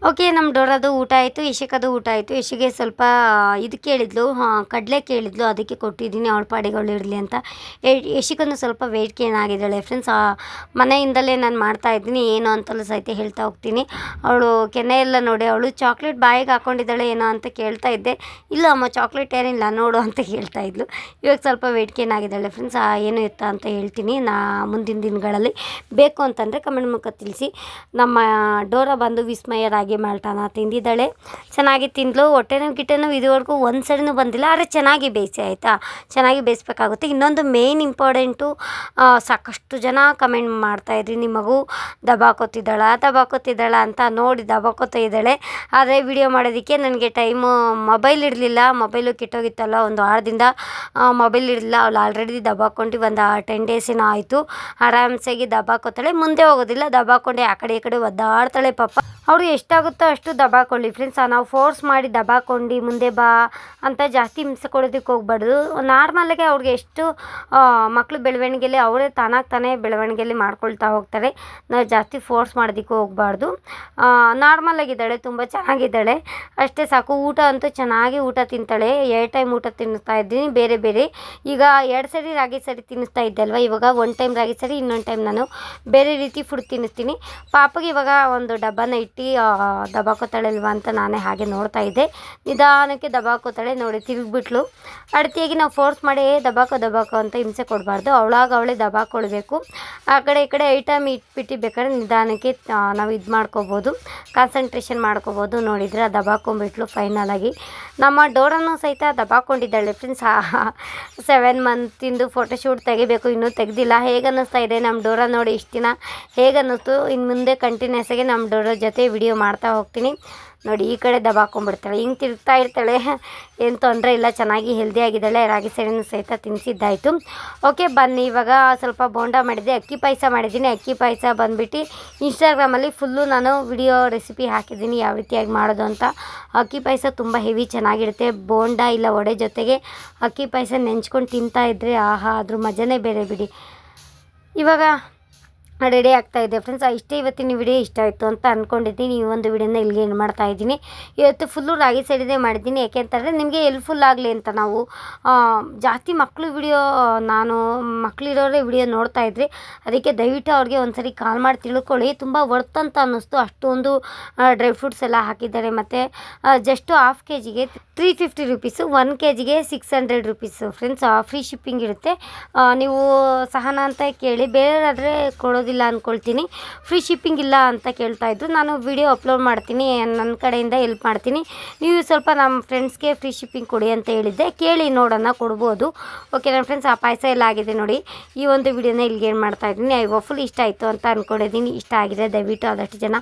[SPEAKER 1] ಓಕೆ ನಮ್ಮ ಡೋರದು ಊಟ ಆಯಿತು ಯಶಿಕದು ಊಟ ಆಯಿತು. ಯಶಿಗೆ ಸ್ವಲ್ಪ ಇದು ಕೇಳಿದ್ಲು ಕಡಲೆ ಕೇಳಿದ್ಲು, ಅದಕ್ಕೆ ಕೊಟ್ಟಿದ್ದೀನಿ, ಅವಳ ಪಾಡಿಗಳು ಇರಲಿ ಅಂತ. ಯಶಿಕನು ಸ್ವಲ್ಪ ವೆಯ್ಟ್ ಗೇನ್ ಆಗಿದ್ದಾಳೆ ಫ್ರೆಂಡ್ಸ್ ಮನೆಯಿಂದಲೇ ನಾನು ಮಾಡ್ತಾ ಇದ್ದೀನಿ, ಏನು ಅಂತಲೂ ಸಹಿತ ಹೇಳ್ತಾ ಹೋಗ್ತೀನಿ. ಅವಳು ಕೆನೆ ಎಲ್ಲ ನೋಡಿ, ಅವಳು ಚಾಕ್ಲೇಟ್ ಬಾಯಿಗೆ ಹಾಕೊಂಡಿದ್ದಾಳೆ, ಏನೋ ಅಂತ ಕೇಳ್ತಾ ಇದ್ದೆ. ಇಲ್ಲ, ಅಮ್ಮ ಚಾಕ್ಲೇಟ್ ಏನಿಲ್ಲ, ನೋಡು ಅಂತ ಹೇಳ್ತಾ ಇದ್ಲು. ಇವಾಗ ಸ್ವಲ್ಪ ವೆಯ್ಟ್ ಗೇನ್ ಆಗಿದ್ದಾಳೆ ಫ್ರೆಂಡ್ಸ್ ಏನು ಇತ್ತ ಅಂತ ಹೇಳ್ತೀನಿ, ನಾ, ಮುಂದಿನ ದಿನಗಳಲ್ಲಿ. ಬೇಕು ಅಂತಂದರೆ ಕಮೆಂಟ್ ಮೂಲಕ ತಿಳಿಸಿ. ನಮ್ಮ ಡೋರ ಬಂದು ವಿಸ್ಮಯ ರಾಗಿ ಮಾಲ್ಟಾನ ತಿಂದಿದ್ದಾಳೆ. ಚೆನ್ನಾಗಿ ತಿಂದಳು ಹೊಟ್ಟೆ ನೋವು ಗಿಟ್ಟೆ ನೋವು ಇದುವರೆಗೂ ಒಂದು ಸರಿನೂ ಬಂದಿಲ್ಲ, ಆದರೆ ಚೆನ್ನಾಗಿ ಬೇಯಿಸಿ, ಆಯಿತಾ? ಚೆನ್ನಾಗಿ ಬೇಯಿಸ್ಬೇಕಾಗುತ್ತೆ. ಇನ್ನೊಂದು ಮೇಯ್ನ್ ಇಂಪಾರ್ಟೆಂಟು ಸಾಕಷ್ಟು ಜನ ಕಮೆಂಟ್ ಮಾಡ್ತಾಯಿದ್ರಿ ನಿಮ್ಮ ಮಗು ದಬಾಕೋತಿದ್ದಾಳ ದಬಾಕೋತಿದ್ದಾಳ ಅಂತ ನೋಡಿ ದಬಾಕೋತಾ ಇದ್ದಾಳೆ. ಆದರೆ ವಿಡಿಯೋ ಮಾಡೋದಕ್ಕೆ ನನಗೆ ಟೈಮು ಮೊಬೈಲ್ ಇರಲಿಲ್ಲ ಮೊಬೈಲು ಕೆಟ್ಟೋಗಿತ್ತಲ್ಲ, ಒಂದು ವಾರದಿಂದ ಮೊಬೈಲ್ ಇರಲಿಲ್ಲ. ಅವಳು ಆಲ್ರೆಡಿ ದಬಾಕೊಂಡು ಒಂದು ಟೆನ್ ಡೇಸ್ ಏನೋ ಆಯಿತು. ಆರಾಮ್ಸಾಗಿ ದಬಾಕೋತಾಳೆ. ಮುಂದೆ ಹೋಗೋದಿಲ್ಲ, ದಬಾಕೊಂಡು ಆ ಕಡೆ ಈ ಕಡೆ ಒದ್ದಾಡ್ತಾಳೆ ಪಾಪ. ಅವರು ಎಷ್ಟಾಗುತ್ತೋ ಅಷ್ಟು ದಬಾಕೊಳ್ಳಿ. ಫ್ರೆಂಡ್ಸ್ ನಾವು ಫೋರ್ಸ್ ಮಾಡಿ ದಬಾಕೊಂಡು ಮುಂದೆ ಬಾ ಅಂತ ಜಾಸ್ತಿ ಹಿಂಸೆ ಹೋಗ್ಬಾರ್ದು. ನಾರ್ಮಲಾಗಿ ಅವ್ರಿಗೆ ಎಷ್ಟು ಮಕ್ಕಳು ಬೆಳವಣಿಗೆಯಲ್ಲಿ ಅವರೇ ತಾನಾಗಿ ತಾನೇ ಬೆಳವಣಿಗೆಲಿ ಮಾಡ್ಕೊಳ್ತಾ ಹೋಗ್ತಾರೆ. ನಾವು ಜಾಸ್ತಿ ಫೋರ್ಸ್ ಮಾಡೋದಕ್ಕೆ ಹೋಗಬಾರ್ದು. ನಾರ್ಮಲಾಗಿದ್ದಾಳೆ ತುಂಬ ಚೆನ್ನಾಗಿದ್ದಾಳೆ. ಅಷ್ಟೇ ಸಾಕು, ಊಟ ಅಂತೂ ಚೆನ್ನಾಗಿ ಊಟ ತಿಂತಾಳೆ. ಎರಡು ಟೈಮ್ ಊಟ ತಿನ್ನಿಸ್ತಾ ಇದ್ದೀನಿ, ಬೇರೆ ಬೇರೆ. ಈಗ ಎರಡು ಸರಿ ರಾಗಿ ಸರಿ ತಿನ್ನಿಸ್ತಾ ಇದ್ದೆ ಅಲ್ವಾ? ಇವಾಗ ಒನ್ ಟೈಮ್ ರಾಗಿ ಸರಿ, ಇನ್ನೊಂದು ಟೈಮ್ ನಾನು ಬೇರೆ ರೀತಿ ಫುಡ್ ತಿನ್ನಿಸ್ತೀನಿ ಪಾಪಗೆ ಇವಾಗ ಒಂದು ಡಬ್ಬನ ಇಟ್ಟು ದಬಾಕೋತಾಳೆ ಇಲ್ವಾ ಅಂತ ನಾನೇ ಹಾಗೆ ನೋಡ್ತಾ ಇದ್ದೆ. ನಿಧಾನಕ್ಕೆ ದಬಾಕೋತಾಳೆ ನೋಡಿ ತಿರುಗಿಬಿಟ್ಲು. ಅಡ್ತಿಯಾಗಿ ನಾವು ಫೋರ್ಸ್ ಮಾಡಿ "ಏ, ದಬಾಕೋ ದಬಾಕೋ ಅಂತ ಹಿಂಸೆ ಕೊಡಬಾರ್ದು. ಅವಳಾಗ ಅವಳೇ ದಬಾಕೊಳ್ಬೇಕು ಆ ಕಡೆ ಈ ಕಡೆ ಐಟಮ್ ಇಟ್ಬಿಟ್ಟು ಬೇಕಾದ್ರೆ ನಿಧಾನಕ್ಕೆ ನಾವು ಇದು ಮಾಡ್ಕೋಬೋದು. ಕಾನ್ಸಂಟ್ರೇಷನ್ ಮಾಡ್ಕೋಬೋದು. ನೋಡಿದರೆ ದಬಾಕೊಂಬಿಟ್ಲು ಫೈನಲ್ ಆಗಿ. ನಮ್ಮ ಡೋರನ್ನು ಸಹಿತ ದಬಾಕೊಂಡಿದ್ದಾಳೆ ಫ್ರೆಂಡ್ಸ್ ಸೆವೆನ್ ಮಂತಿಂದು ಫೋಟೋಶೂಟ್ ತೆಗಿಬೇಕು. ಇನ್ನೂ ತೆಗ್ದಿಲ್ಲ. ಹೇಗೆ ಅನ್ನಿಸ್ತಾ ಇದೆ ನಮ್ಮ ಡೋರ ನೋಡಿ ಇಷ್ಟು ದಿನ? ಹೇಗೆ ಅನ್ನಿಸ್ತು? ಇನ್ನು ಮುಂದೆ ಕಂಟಿನ್ಯೂಸ್ ಆಗಿ ನಮ್ಮ ಡೋರ ಜೊತೆ ವಿಡಿಯೋ ಮಾಡ್ತಾ ಹೋಗ್ತೀನಿ. ನೋಡಿ, ಈ ಕಡೆ ದಬಾಕೊಂಡ್ಬಿಡ್ತಾಳೆ ಹಿಂಗೆ ತಿರುಗ್ತಾ ಇರ್ತಾಳೆ. ಏನು ತೊಂದರೆ ಇಲ್ಲ, ಚೆನ್ನಾಗಿ ಹೆಲ್ದಿ ಆಗಿದ್ದಾಳೆ. ರಾಗಿ ಸೈಡನ್ನು ಸಹಿತ ತಿನ್ನಿಸಿದ್ದಾಯಿತು ಓಕೆ ಬನ್ನಿ. ಇವಾಗ ಸ್ವಲ್ಪ ಬೋಂಡ ಮಾಡಿದ್ದೆ. ಅಕ್ಕಿ ಪಾಯಸ ಮಾಡಿದ್ದೀನಿ. ಅಕ್ಕಿ ಪಾಯಸ ಬಂದುಬಿಟ್ಟು ಇನ್ಸ್ಟಾಗ್ರಾಮಲ್ಲಿ ಫುಲ್ಲು ನಾನು ವಿಡಿಯೋ ರೆಸಿಪಿ ಹಾಕಿದ್ದೀನಿ. ಯಾವ ರೀತಿಯಾಗಿ ಮಾಡೋದು ಅಂತ. ಅಕ್ಕಿ ಪಾಯಸ ತುಂಬ ಹೆವಿ ಚೆನ್ನಾಗಿರುತ್ತೆ. ಬೋಂಡ ಇಲ್ಲ, ವಡೆ ಜೊತೆಗೆ ಅಕ್ಕಿ ಪಾಯಸ ನೆಂಚ್ಕೊಂಡು ತಿಂತಾ ಇದ್ದರೆ ಆಹಾ, ಅದ್ರ ಮಜನೇ ಬೇರೆ ಬಿಡಿ. ಇವಾಗ ರೆಡಿ ಆಗ್ತಾ ಇದೆ ಫ್ರೆಂಡ್ಸ್ ಇಷ್ಟೇ ಇವತ್ತಿನ ವಿಡಿಯೋ ಇಷ್ಟ ಆಯಿತು ಅಂತ ಅಂದ್ಕೊಂಡಿದ್ದೀನಿ ಈ ಒಂದು ವಿಡಿಯೋನ ಇಲ್ಲಿಗೆ ಏನು ಮಾಡ್ತಾ ಇದ್ದೀನಿ. ಇವತ್ತು ಫುಲ್ಲು ರಾಗಿ ಸೈಡಿದೆ ಮಾಡಿದ್ದೀನಿ. ಯಾಕೆಂತಂದರೆ ನಿಮಗೆ ಎಲ್ಫುಲ್ ಆಗಲಿ ಅಂತ ನಾವು ಜಾಸ್ತಿ ಮಕ್ಕಳು ವಿಡಿಯೋ ನಾನು ಮಕ್ಕಳಿರೋರೇ ವಿಡಿಯೋ ನೋಡ್ತಾ ಇದ್ರಿ. ಅದಕ್ಕೆ ದಯವಿಟ್ಟು ಅವ್ರಿಗೆ ಒಂದ್ಸರಿ ಕಾಲ್ ಮಾಡಿ ತಿಳ್ಕೊಳ್ಳಿ. ತುಂಬ ವರ್ತ್ ಅಂತ ಅನ್ನಿಸ್ತು. ಅಷ್ಟೊಂದು ಡ್ರೈ ಫ್ರೂಟ್ಸ್ ಎಲ್ಲ ಹಾಕಿದ್ದಾರೆ. ಮತ್ತು ಜಸ್ಟು ಹಾಫ್ ಕೆ ಜಿಗೆ three fifty rupees one K ಜಿಗೆ six hundred rupees friends free shipping ಇರುತ್ತೆ. ನೀವು ಸಹನ ಅಂತ ಕೇಳಿ, ಬೇರೆಯವರಾದರೆ ಕೊಡೋದಿಲ್ಲ ಅಂದ್ಕೊಳ್ತೀನಿ ಫ್ರೀ ಶಿಪ್ಪಿಂಗ್ ಇಲ್ಲ ಅಂತ ಕೇಳ್ತಾ ಇದ್ರು. ನಾನು ವಿಡಿಯೋ ಅಪ್ಲೋಡ್ ಮಾಡ್ತೀನಿ. ನನ್ನ ಕಡೆಯಿಂದ ಹೆಲ್ಪ್ ಮಾಡ್ತೀನಿ. ನೀವು ಸ್ವಲ್ಪ ನಮ್ಮ ಫ್ರೆಂಡ್ಸ್ಗೆ ಫ್ರೀ ಶಿಪ್ಪಿಂಗ್ ಕೊಡಿ ಅಂತ ಹೇಳಿದ್ದೆ. ಕೇಳಿ ನೋಡೋಣ, ಕೊಡ್ಬೋದು. ಓಕೆ ನನ್ನ ಫ್ರೆಂಡ್ಸ್ ಆ ಪಾಯಸ ಎಲ್ಲ ಆಗಿದೆ ನೋಡಿ. ಈ ಒಂದು ವಿಡಿಯೋನ ಇಲ್ಲಿಗೆ ಏನು ಮಾಡ್ತಾ ಇದ್ದೀನಿ ಐ ಫುಲ್ ಇಷ್ಟ ಆಯಿತು ಅಂತ ಅಂದ್ಕೊಂಡಿದ್ದೀನಿ ಇಷ್ಟ ಆಗಿದೆ, ದಯವಿಟ್ಟು ಆದಷ್ಟು ಜನ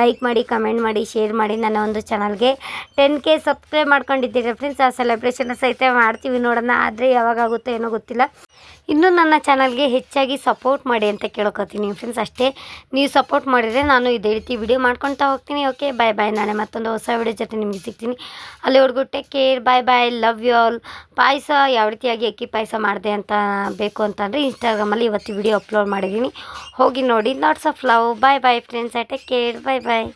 [SPEAKER 1] ಲೈಕ್ ಮಾಡಿ ಕಮೆಂಟ್ ಮಾಡಿ ಶೇರ್ ಮಾಡಿ ನನ್ನ ಒಂದು ಚಾನಲ್ಗೆ ಟೆನ್ ಕೆ ಸಬ್ಸ್ಕ್ರೈಬ್ ಮಾಡ್ಕೊಂಡಿದ್ದೀರಿ ಫ್ರೆಂಡ್ಸ್ ಆ ಸೆಲೆಬ್ರೇಷನ್ ಸಹಿತ ಮಾಡ್ತೀವಿ ನೋಡೋಣ. ಆದರೆ ಯಾವಾಗ ಆಗುತ್ತೋ ಏನೋ ಗೊತ್ತಿಲ್ಲ. ಇನ್ನೂ ನನ್ನ ಚಾನಲ್ಗೆ ಹೆಚ್ಚಾಗಿ ಸಪೋರ್ಟ್ ಮಾಡಿ ಅಂತ ಕೇಳ್ಕೊತೀನಿ. ಫ್ರೆಂಡ್ಸ್ ಅಷ್ಟೇ. ನೀವು ಸಪೋರ್ಟ್ ಮಾಡಿದರೆ ನಾನು ಇದೇ ರೀತಿ ವಿಡಿಯೋ ಮಾಡ್ಕೊತಾ ಹೋಗ್ತೀನಿ ಓಕೆ ಬಾಯ್ ಬಾಯ್ ನಾಳೆ ಮತ್ತೊಂದು ಹೊಸ ವಿಡಿಯೋ ಜೊತೆ ನಿಮಗೆ ಸಿಗ್ತೀನಿ. ಅಲ್ಲಿವರೆಗೂ take care bye bye love you all payasa ಯಾವ ರೀತಿಯಾಗಿ ಅಕ್ಕಿ ಪಾಯಸ ಮಾಡಿದೆ ಅಂತ ಬೇಕು ಅಂತಂದರೆ ಇನ್ಸ್ಟಾಗ್ರಾಮಲ್ಲಿ ಇವತ್ತು ವಿಡಿಯೋ ಅಪ್ಲೋಡ್ ಮಾಡಿದ್ದೀನಿ. ಹೋಗಿ ನೋಡಿ. Lots of love bye bye friends I take care bye bye